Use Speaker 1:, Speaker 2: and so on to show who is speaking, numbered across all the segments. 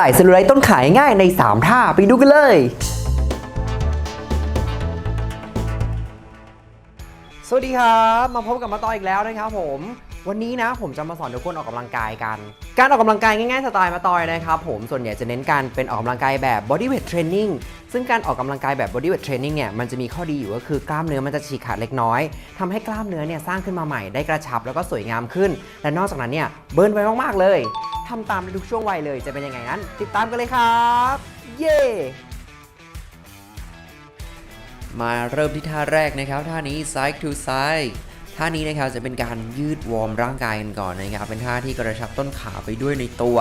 Speaker 1: ลายเซลลูไลท์ต้นขายง่ายใน 3 ท่าไปดูกันเลย สวัสดีครับ มาพบกับมาต่ออีกแล้วนะครับผมวันนี้นะผมจะมาสอนทุกคนออกกำลังกายกัน การออกกำลังกายง่ายๆสไตล์มาตอยนะครับผมส่วนใหญ่จะเน้นการเป็นออกกำลังกายแบบ body weight training ซึ่งการออกกำลังกายแบบ body weight training เนี่ยมันจะมีข้อดีอยู่ก็คือกล้ามเนื้อมันจะฉีกขาดเล็กน้อยทำให้กล้ามเนื้อเนี่ยสร้างขึ้นมาใหม่ได้กระชับแล้วก็สวยงามขึ้น และนอกจากนั้นเนี่ยเบิร์นไวมากๆเลย ทำตามในทุกช่วงวัยเลยจะเป็นยังไงนั้น ติดตามกันเลยครับ เย้มาเริ่มที่ท่าแรกนะครับ ท่านี้ side to side ท่านี้นะครับจะเป็นการยืดวอร์มร่างกายกันก่อนนะครับ เป็นท่าที่กระชับต้นขาไปด้วยในตัว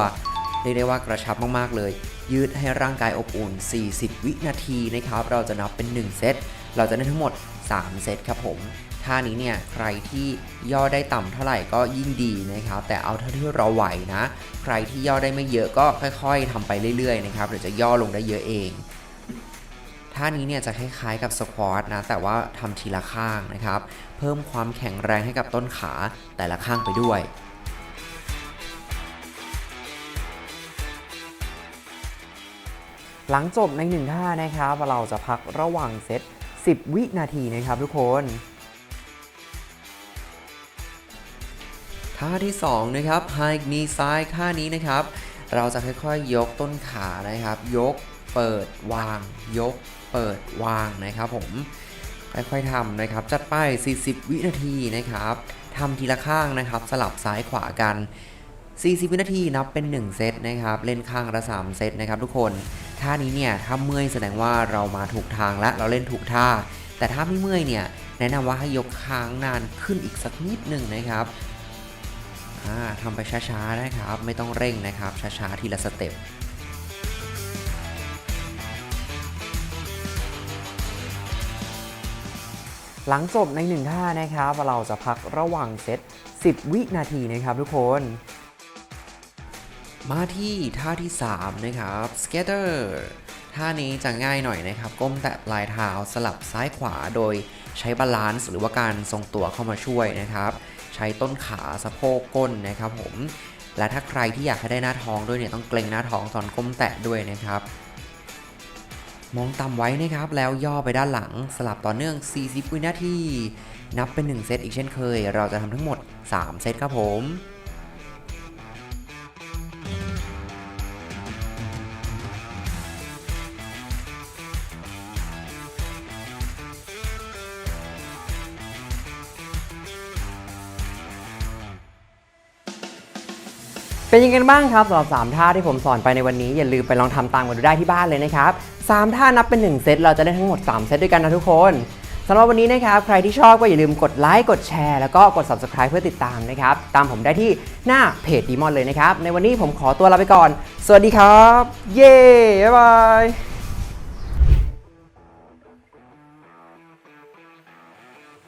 Speaker 1: เรียกได้ว่ากระชับมากๆเลย ยืดให้ร่างกายอบอุ่น 40 วินาทีนะครับ เราจะนับเป็น 1 เซต เราจะได้ทั้งหมด 3 เซตครับผม ท่านี้เนี่ยใครที่ย่อได้ต่ำเท่าไหร่ก็ยิ่งดีนะครับ แต่เอาเท่าที่เราไหวนะ ใครที่ย่อได้ไม่เยอะก็ค่อย ๆทำไปเรื่อยๆนะครับเดี๋ยวจะย่อลงได้เยอะเองท่านี้เนี่ยจะคล้ายๆกับสควอตนะแต่ว่าทำทีละข้างนะครับ เพิ่มความแข็งแรงให้กับต้นขาแต่ละข้างไปด้วยหลังจบในหนึ่งท่านะครับ เราจะพักระหว่างเซต 10 วินาทีนะครับทุกคน ท่าที่2นะครับ High Knee Side ท่านี้นะครับ เราจะค่อยๆยกต้นขานะครับ ยกเปิดวาง ยกเปิดวางนะครับ ผมค่อยๆทำนะครับ จัดไป 40 วินาทีนะครับทำทีละข้างนะครับ สลับซ้ายขวากัน 40 วินาทีนับเป็น 1 เซตนะครับ เล่นข้างละ 3 เซตนะครับ ทุกคน ท่านี้เนี่ยถ้าเมื่อยแสดงว่าเรามาถูกทางและเราเล่นถูกท่า แต่ถ้าไม่เมื่อยเนี่ยแนะนำว่าให้ยกค้างนานขึ้นอีกสักนิดหนึ่งนะครับ ทำไปช้าๆนะครับ ไม่ต้องเร่งนะครับ ช้าๆทีละสเต็ปหลังจบในหนึ่งท่านะครับ เราจะพักระหว่างเซต 10 วินาทีนะครับทุกคน มาที่ท่าที่ 3 นะครับ scatter ท่านี้จะง่ายหน่อยนะครับ ก้มแตะปลายเท้าสลับซ้ายขวาโดยใช้บาลานซ์หรือว่าการทรงตัวเข้ามาช่วยนะครับ ใช้ต้นขาสะโพกก้นนะครับผมและถ้าใครที่อยากให้ได้หน้าท้องด้วยเนี่ยต้องเกรงหน้าท้องตอนก้มแตะด้วยนะครับ มองต่ำไว้นะครับแล้วย่อไปด้านหลังสลับต่อเนื่อง 40 วินาที นับเป็น 1 เซตอีกเช่นเคย เราจะทำทั้งหมด 3 เซตครับผม เป็นยังไงบ้างครับสำหรับ 3 ท่าที่ผมสอนไปในวันนี้ อย่าลืมไปลองทำตามกันดูได้ที่บ้านเลยนะครับ 3 ท่านับเป็น 1 เซตเราจะได้ทั้งหมด 3 เซตด้วยกันนะทุกคนสำหรับวันนี้นะครับ ใครที่ชอบก็อย่าลืมกดไลค์กดแชร์แล้วก็กด subscribe เพื่อติดตามนะครับ ตามผมได้ที่หน้าเพจดีมอนเลยนะครับ ในวันนี้ผมขอตัวลาไปก่อน สวัสดีครับ เย้ บ๊ายบาย